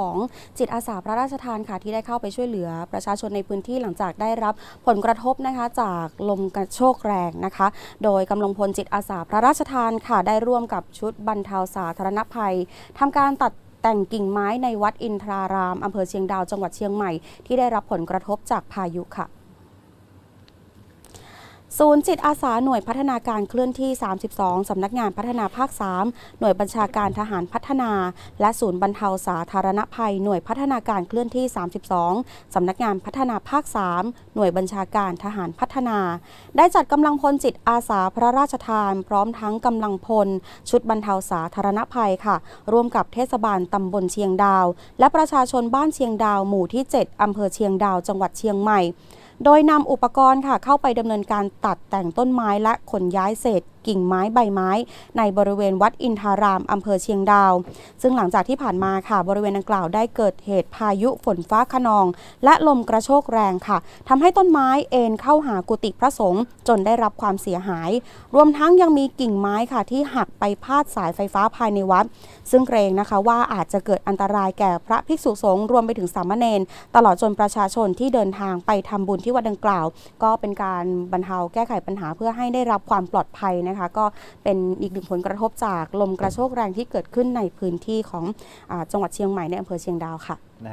ของจิตอาสาพระราชทานค่ะที่ได้เข้าไปช่วยเหลือประชาชนในพื้นที่หลังจากได้รับผลกระทบนะคะ จากลมกระโชกแรงนะคะ โดยกำลังพลจิตอาสาพระราชทานค่ะได้ร่วมกับชุดบรรเทาสาธารณภัยทำการตัดแต่งกิ่งไม้ในวัดอินทรารามอำเภอเชียงดาวจังหวัดเชียงใหม่ ที่ได้รับผลกระทบจากพายุค่ะ ศูนย์จิตอาสาหน่วยพัฒนาการเคลื่อนที่ 32 สำนักงานพัฒนาภาค 3 หน่วยบัญชาการทหารพัฒนา และศูนย์บรรเทาสาธารณภัย หน่วยพัฒนาการเคลื่อนที่ 32 สำนักงานพัฒนาภาค 3 หน่วยบัญชาการทหารพัฒนา ได้จัดกำลังพลจิตอาสาพระราชทาน พร้อมทั้งกำลังพล ชุดบรรเทาสาธารณภัยค่ะ ร่วมกับเทศบาลตำบลเชียงดาว และประชาชนบ้านเชียงดาวหมู่ที่ 7อำเภอเชียงดาว จังหวัดเชียงใหม่ โดยนำอุปกรณ์ค่ะเข้าไปดำเนินการตัดแต่งต้นไม้และขนย้ายเศษ กิ่งไม้ใบไม้ ในบริเวณวัดอินทารามอำเภอเชียงดาว ซึ่งหลังจากที่ผ่านมาค่ะ บริเวณดังกล่าวได้เกิดเหตุพายุฝนฟ้าขนอง และลมกระโชกแรงค่ะทำให้ต้นไม้เอ็นเข้าหากุฏิพระสงฆ์จนได้รับความเสียหาย รวมทั้งยังมีกิ่งไม้ค่ะที่หักไปพาดสายไฟฟ้าภายในวัด ซึ่งเกรงนะคะว่าอาจจะเกิดอันตรายแก่พระภิกษุสงฆ์รวมไปถึงสามเณรตลอดจนประชาชนที่เดินทางไปทำบุญที่วัดดังกล่าว ก็เป็นการบรรเทาแก้ไขปัญหาเพื่อให้ได้รับความปลอดภัยนะคะก็เป็นอีกหนึ่งผลกระทบจากลมกระโชกแรงที่เกิดขึ้นในพื้นที่ของอจังหวัดเชียงใหม่ในอำเภอเชียงดาวค่ะนะฮะ